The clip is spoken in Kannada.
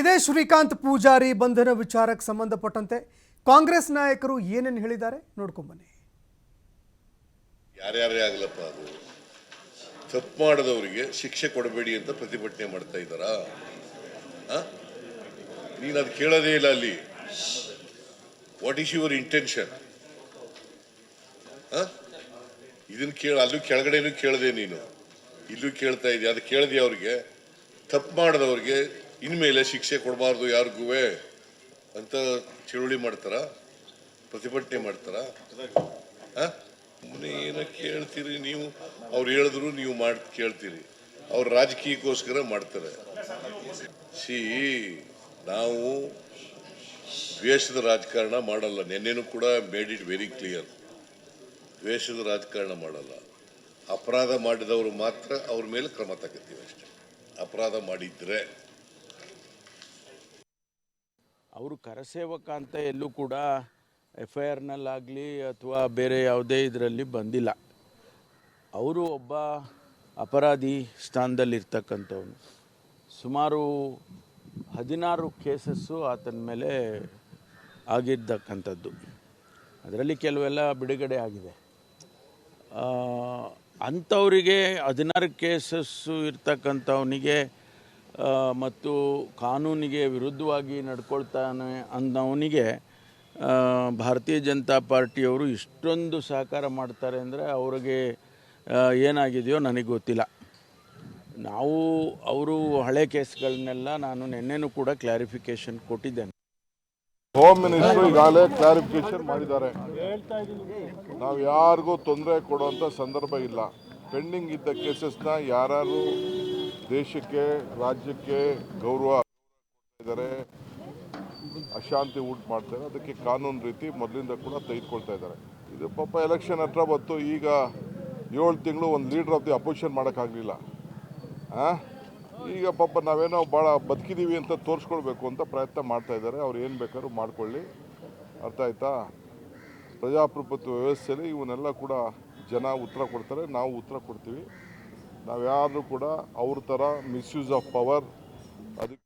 ಇದೇ ಶ್ರೀಕಾಂತ್ ಪೂಜಾರಿ ಬಂಧನ ವಿಚಾರಕ್ಕೆ ಸಂಬಂಧಪಟ್ಟಂತೆ ಕಾಂಗ್ರೆಸ್ ನಾಯಕರು ಏನೇನು ಹೇಳಿದ್ದಾರೆ ನೋಡ್ಕೊಂಬನ್ನಿ ಯಾರ್ಯಾರೇ ಆಗಲಪ್ಪ ಅದು? ತಪ್ಪು ಮಾಡಿದವರಿಗೆ ಶಿಕ್ಷೆ ಕೊಡಬೇಡಿ ಅಂತ ಪ್ರತಿಭಟನೆ ಮಾಡ್ತಾ ಇದ್ದಾರಾ? ನೀನು ಅದು ಕೇಳೋದೇ ಇಲ್ಲ ಅಲ್ಲಿ. ವಾಟ್ ಈಸ್ ಯುವರ್ ಇಂಟೆನ್ಷನ್ ಇದನ್ನ ಕೇಳ, ಅಲ್ಲೂ ಕೆಳಗಡೆನೂ ಕೇಳದೆ ನೀನು. ಇಲ್ಲೂ ಕೇಳ್ತಾ ಇದೆಯಾ. ಅದು ಕೇಳಿದೆಯಾ ಅವ್ರಿಗೆ. ತಪ್ಪು ಮಾಡದವ್ರಿಗೆ ಇನ್ಮೇಲೆ ಶಿಕ್ಷೆ ಕೊಡಬಾರ್ದು ಯಾರಿಗೂ ಅಂತ ಚಳುವಳಿ ಮಾಡ್ತಾರ? ಪ್ರತಿಭಟನೆ ಮಾಡ್ತಾರ? ಏನ ಕೇಳ್ತೀರಿ ನೀವು? ಅವ್ರು ಹೇಳಿದ್ರು ನೀವು ಮಾಡಿ ಕೇಳ್ತೀರಿ. ಅವ್ರ ರಾಜಕೀಯಕ್ಕೋಸ್ಕರ ಮಾಡ್ತಾರೆ. ಸಿ ನಾವು ದ್ವೇಷದ ರಾಜಕಾರಣ ಮಾಡಲ್ಲ. ನಿನ್ನೆನೂ ಕೂಡ ಮೇಡ್ ಇಟ್ ವೆರಿ ಕ್ಲಿಯರ್ ದ್ವೇಷದ ರಾಜಕಾರಣ ಮಾಡಲ್ಲ. ಅಪರಾಧ ಮಾಡಿದವರು ಮಾತ್ರ ಅವ್ರ ಮೇಲೆ ಕ್ರಮ ತಗೋತೀವಿ ಅಷ್ಟೇ. ಅಪರಾಧ ಮಾಡಿದ್ರೆ ಅವರು ಕರಸೇವಕ ಅಂತ ಎಲ್ಲೂ ಕೂಡ ಎಫ್ ಐ ಆರ್ನಲ್ಲಾಗಲಿ ಅಥವಾ ಬೇರೆ ಯಾವುದೇ ಇದರಲ್ಲಿ ಬಂದಿಲ್ಲ. ಅವರು ಒಬ್ಬ ಅಪರಾಧಿ ಸ್ಥಾನದಲ್ಲಿರ್ತಕ್ಕಂಥವನು. ಸುಮಾರು ಹದಿನಾರು ಕೇಸಸ್ಸು ಆತನ ಮೇಲೆ ಆಗಿದ್ದಕ್ಕಂಥದ್ದು ಅದರಲ್ಲಿ ಕೆಲವೆಲ್ಲ ಬಿಡುಗಡೆ ಆಗಿದೆ. ಅಂಥವರಿಗೆ ಹದಿನಾರು ಕೇಸಸ್ಸು ಇರ್ತಕ್ಕಂಥವನಿಗೆ ಮತ್ತು ಕಾನೂನಿಗೆ ವಿರುದ್ಧವಾಗಿ ನಡ್ಕೊಳ್ತಾನೆ ಅಂದವನಿಗೆ ಆ, ಭಾರತೀಯ ಜನತಾ ಪಾರ್ಟಿಯವರು ಇಷ್ಟೊಂದು ಸಹಕಾರ ಮಾಡ್ತಾರೆ ಅಂದರೆ ಅವ್ರಿಗೆ ಏನಾಗಿದೆಯೋ ನನಗೆ ಗೊತ್ತಿಲ್ಲ. ನಾವು ಅವರು ಹಳೆ ಕೇಸ್ಗಳನ್ನೆಲ್ಲ ನಾನು ನಿನ್ನೆನೂ ಕೂಡ ಕ್ಲಾರಿಫಿಕೇಶನ್ ಕೊಟ್ಟಿದ್ದೇನೆ. ಹೋಮ್ ಮಿನಿಸ್ಟರ್ ಈಗಾಗಲೇ ಕ್ಲಾರಿಫಿಕೇಶನ್ ಮಾಡಿದ್ದಾರೆ. ನಾವು ಯಾರಿಗೂ ತೊಂದರೆ ಕೊಡುವಂಥ ಸಂದರ್ಭ ಇಲ್ಲ. ಪೆಂಡಿಂಗ್ ಇದ್ದ ಕೇಸಸ್ನ ಯಾರು ದೇಶಕ್ಕೆ, ರಾಜ್ಯಕ್ಕೆ ಗೌರವ ಇದ್ದಾರೆ ಅಶಾಂತಿ ಊಟ ಮಾಡ್ತಾರೆ. ಅದಕ್ಕೆ ಕಾನೂನು ರೀತಿ ಮೊದಲಿಂದ ಕೂಡ ತೆಗೆದುಕೊಳ್ತಾ ಇದ್ದಾರೆ. ಇದು ಪಾಪ ಎಲೆಕ್ಷನ್ ಹತ್ರ ಬಂತು. ಈಗ ಏಳು ತಿಂಗಳು ಒಂದು ಲೀಡರ್ ಆಫ್ ದಿ ಅಪೋಸಿಷನ್ ಮಾಡೋಕ್ಕಾಗಲಿಲ್ಲ. ಈಗ ಪಾಪ ನಾವೇನೋ ಭಾಳ ಬದುಕಿದ್ದೀವಿ ಅಂತ ತೋರಿಸ್ಕೊಳ್ಬೇಕು ಅಂತ ಪ್ರಯತ್ನ ಮಾಡ್ತಾ ಇದ್ದಾರೆ. ಅವ್ರು ಏನು ಬೇಕಾದ್ರೂ ಮಾಡ್ಕೊಳ್ಳಿ. ಅರ್ಥ ಆಯ್ತಾ? ಪ್ರಜಾಪ್ರಭುತ್ವ ವ್ಯವಸ್ಥೆಯಲ್ಲಿ ಇವನ್ನೆಲ್ಲ ಕೂಡ ಜನ ಉತ್ತರ ಕೊಡ್ತಾರೆ. ನಾವು ಉತ್ತರ ಕೊಡ್ತೀವಿ. ನಾವ್ಯಾರು ಕೂಡ ಅವ್ರ ಥರ ಮಿಸ್ಯೂಸ್ ಆಫ್ ಪವರ್ ಅದಕ್ಕೆ